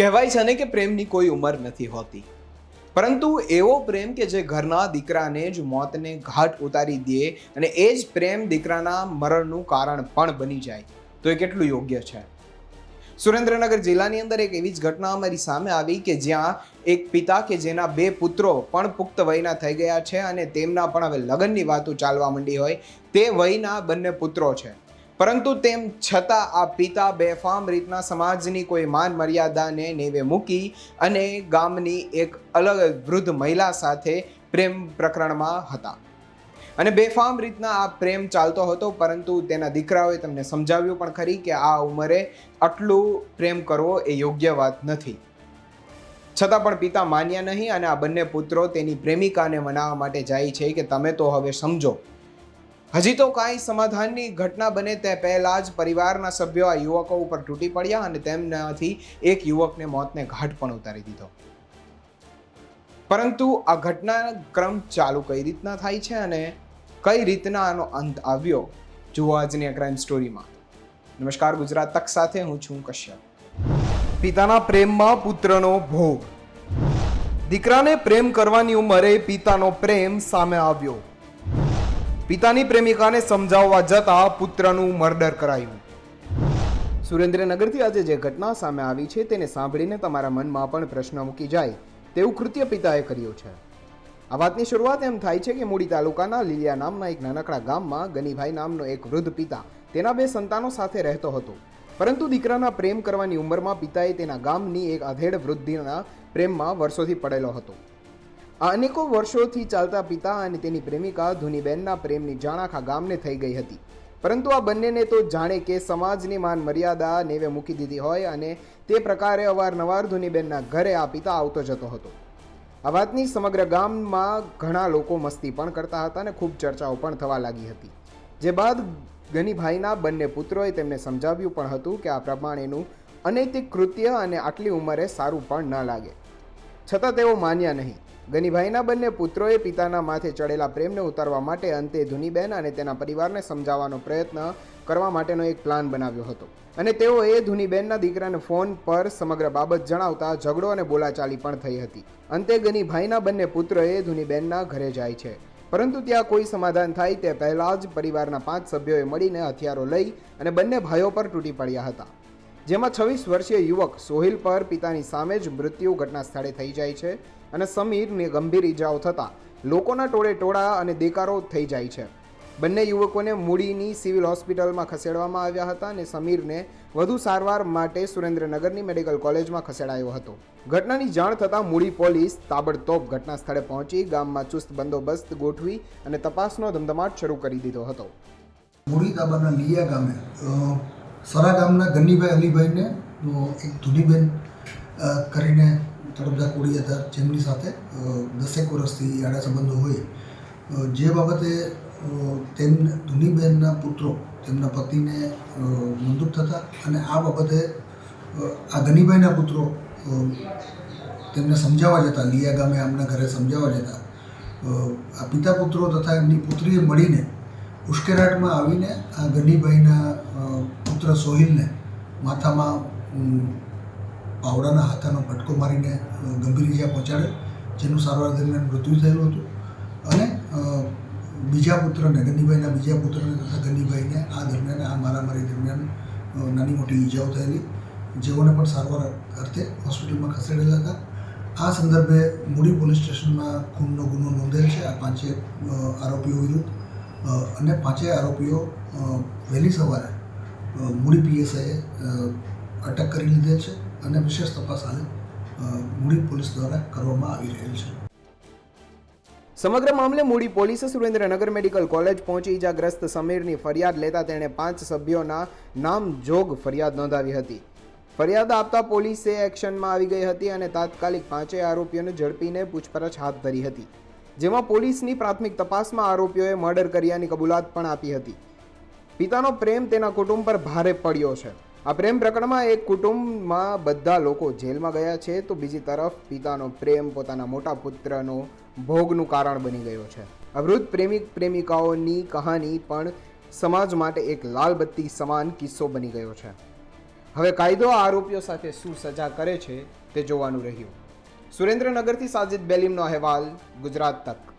કહેવાય છે ને કે પ્રેમની કોઈ ઉંમર નથી હોતી. પરંતુ એવો પ્રેમ કે જે ઘરના દીકરાને જ મોતને ઘાટ ઉતારી દે અને એ જ પ્રેમ દીકરાના મરણનું કારણ પણ બની જાય, તો એ કેટલું યોગ્ય છે? સુરેન્દ્રનગર જિલ્લાની અંદર એક એવી જ ઘટના અમારી સામે આવી કે જ્યાં એક પિતા કે જેના બે પુત્રો પણ પુખ્ત વયના થઈ ગયા છે અને તેમના પણ હવે લગ્નની વાતો ચાલવા માંડી હોય, તે વયના બંને પુત્રો છે. પરંતુ તેમ છતાં આ પિતા બેફામ રીતના સમાજની કોઈ માન મર્યાદાને નેવે મૂકી અને ગામની એક અલગ વૃદ્ધ મહિલા સાથે પ્રેમ પ્રકરણમાં હતા. અને બેફામ રીતના આ પ્રેમ ચાલતો હતો, પરંતુ તેના દીકરાઓએ તમને સમજાવ્યું પણ ખરી કે આ ઉંમરે આટલું પ્રેમ કરવો એ યોગ્ય વાત નથી. છતાં પણ પિતા માન્યા નહીં અને આ બંને પુત્રો તેની પ્રેમિકાને મનાવવા માટે જાય છે કે તમે તો હવે સમજો. હજી તો કાંઈ સમાધાનની ઘટના બને તે પહેલાં જ પરિવારના સભ્યો આ યુવકો ઉપર તૂટી પડ્યા અને તેમનાથી એક યુવકને મોતને ઘાટ પણ ઉતારી દીધો. પરંતુ આ ઘટનાક્રમ ચાલુ કઈ રીતના થાય છે અને કઈ રીતના આનો અંત આવ્યો, જુઓ આજની આ ક્રાઇમ સ્ટોરીમાં નમસ્કાર, ગુજરાત તક સાથે હું છું કશ્યપ. પિતાના પ્રેમમાં પુત્રનો ભોગ. દીકરાને પ્રેમ કરવાની ઉંમરે પિતાનો પ્રેમ સામે આવ્યો. પિતાની પ્રેમિકાને સમજાવવા જતા પુત્રનું મર્ડર કરાયું. સુરેન્દ્રનગરથી આજે જે ઘટના સામે આવી છે તેને સાંભળીને તમારા મનમાં પણ પ્રશ્ન મૂકી જાય તેવું કૃત્ય પિતાએ કર્યું છે. આ વાતની શરૂઆત એમ થાય છે કે મૂડી તાલુકાના લીલિયા નામના એક નાનકડા ગામમાં ગનીભાઈ નામનો એક વૃદ્ધ પિતા તેના બે સંતાનો સાથે રહેતો હતો. પરંતુ દીકરાના પ્રેમ કરવાની ઉંમરમાં પિતાએ તેના ગામની એક અધેડ વૃદ્ધિના પ્રેમમાં વર્ષોથી પડેલો હતો. આ અનેકો વર્ષોથી ચાલતા પિતા અને તેની પ્રેમિકા ધુનીબેનના પ્રેમની જાણ આખા ગામને થઈ ગઈ હતી. પરંતુ આ બંનેને તો જાણે કે સમાજની માન મર્યાદા નેવે મૂકી દીધી હોય અને તે પ્રકારે અવારનવાર ધુનીબેનના ઘરે આ પિતા આવતો જતો હતો. આ વાતની સમગ્ર ગામમાં ઘણા લોકો મસ્તી પણ કરતા હતા અને ખૂબ ચર્ચાઓ પણ થવા લાગી હતી. જે બાદ ગનીભાઈના બંને પુત્રોએ તેમને સમજાવ્યું પણ હતું કે આ પ્રમાણેનું અનૈતિક કૃત્ય અને આટલી ઉંમરે સારું પણ ન લાગે. છતાં તેઓ માન્યા નહીં. ગનીભાઈના બંને પુત્રોએ પિતાના માથે ચડેલા પ્રેમને ઉતારવા માટે અંતે ધુનીબેન અને તેના પરિવારને સમજાવવાનો પ્રયત્ન કરવા માટેનો એક પ્લાન બનાવ્યો હતો. અને તેઓએ ધુનીબેનના દીકરાને ફોન પર સમગ્ર બાબત જણાવતા ઝઘડો અને બોલાચાલી પણ થઈ હતી. અંતે ગનીભાઈના બંને પુત્રએ ધુનીબેનના ઘરે જાય છે. પરંતુ ત્યાં કોઈ સમાધાન થાય તે પહેલાં જ પરિવારના પાંચ સભ્યોએ મળીને હથિયારો લઈ અને બંને ભાઈઓ પર તૂટી પડ્યા હતા. જેમાં છવ્વીસ વર્ષીય યુવક સોહિલ પર પિતાની સામે જ મૃત્યુ ઘટના સ્થળે થઈ જાય છે અને સમીરને ગંભીર ઈજાઓ થતાં લોકોના ટોળે ટોળા અને દેકારો થઈ જાય છે. બંને યુવકોને મૂડીની સિવિલ હોસ્પિટલમાં ખસેડવામાં આવ્યા હતા અને સમીરને વધુ સારવાર માટે સુરેન્દ્રનગરની મેડિકલ કોલેજમાં ખસેડાયો હતો. ઘટનાની જાણ થતાં મૂડી પોલીસ તાબડતોબ ઘટના સ્થળે પહોંચી, ગામમાં ચુસ્ત બંદોબસ્ત ગોઠવી અને તપાસનો ધમધમાટ શરૂ કરી દીધો હતો. મૂડી તાબાના લીયા ગામે સરા ગામના ગનીભાઈ અલીભાઈને એક ધુનીબેન કરીને તળપદા કોળી હતા, જેમની સાથે દસેક વર્ષથી આડા સંબંધો હોય. જે બાબતે તેમ ધુનીબેનના પુત્રો, તેમના પતિને મંદુક થતા અને આ બાબતે આ ગનીભાઈના પુત્રો તેમને સમજાવવા જતા, લીયા ગામે આમના ઘરે સમજાવવા જતા આ પિતા પુત્રો તથા એમની પુત્રીએ મળીને ઉશ્કેરાટમાં આવીને આ ગનીભાઈના પુત્ર સોહિલને માથામાં પાવડાના હાથાનો ફટકો મારીને ગંભીર ઇજા પહોંચાડે, જેનું સારવાર દરમિયાન મૃત્યુ થયેલું હતું. અને બીજા પુત્રને ગનીભાઈના બીજા પુત્રને તથા ગનીભાઈને આ દરમિયાન, આ મારામારી દરમિયાન નાની મોટી ઈજાઓ થયેલી. જેઓને પણ સારવાર અર્થે હોસ્પિટલમાં ખસેડેલા હતા. આ સંદર્ભે મૂડી પોલીસ સ્ટેશનમાં ખૂનનો ગુનો નોંધેલ છે. આ પાંચે આરોપીઓ વિરુદ્ધ અને પાંચેય આરોપીઓ વહેલી સવારે મૂડી પીએસઆઈએ અટક કરી લીધેલ છે અને વિશેષ તપાસ હાલ મૂડી પોલીસ દ્વારા કરવામાં આવી રહેલ છે. સમગ્ર મામલે મૂડી પોલીસે સુરેન્દ્રનગર મેડિકલ કોલેજ પહોંચી ઇજાગ્રસ્ત સમીરની ફરિયાદ લેતા તેણે પાંચ સભ્યોના નામ જોગ ફરિયાદ નોંધાવી હતી. ફરિયાદ આપતા પોલીસે એક્શનમાં આવી ગઈ હતી અને તાત્કાલિક પાંચેય આરોપીઓને ઝડપીને પૂછપરછ હાથ ધરી હતી. જેમાં પોલીસની પ્રાથમિક તપાસમાં આરોપીઓએ મર્ડર કર્યાની કબૂલાત પણ આપી હતી. પિતાનો પ્રેમ તેના કુટુંબ પર ભારે પડ્યો છે. આ પ્રેમ પ્રકરણમાં એક કુટુંબમાં બધા લોકો જેલમાં ગયા છે તો બીજી તરફ પિતાનો પ્રેમ પોતાના મોટા પુત્રનો ભોગનું કારણ બની ગયો છે. અવૃદ્ધ પ્રેમિક પ્રેમિકાઓની કહાની પણ સમાજ માટે એક લાલબત્તી સમાન કિસ્સો બની ગયો છે. હવે કાયદો આરોપીઓ સાથે શું સજા કરે છે તે જોવાનું રહ્યું. સુરેન્દ્રનગરથી સાજિદ બેલીમનો અહેવાલ ગુજરાત તક.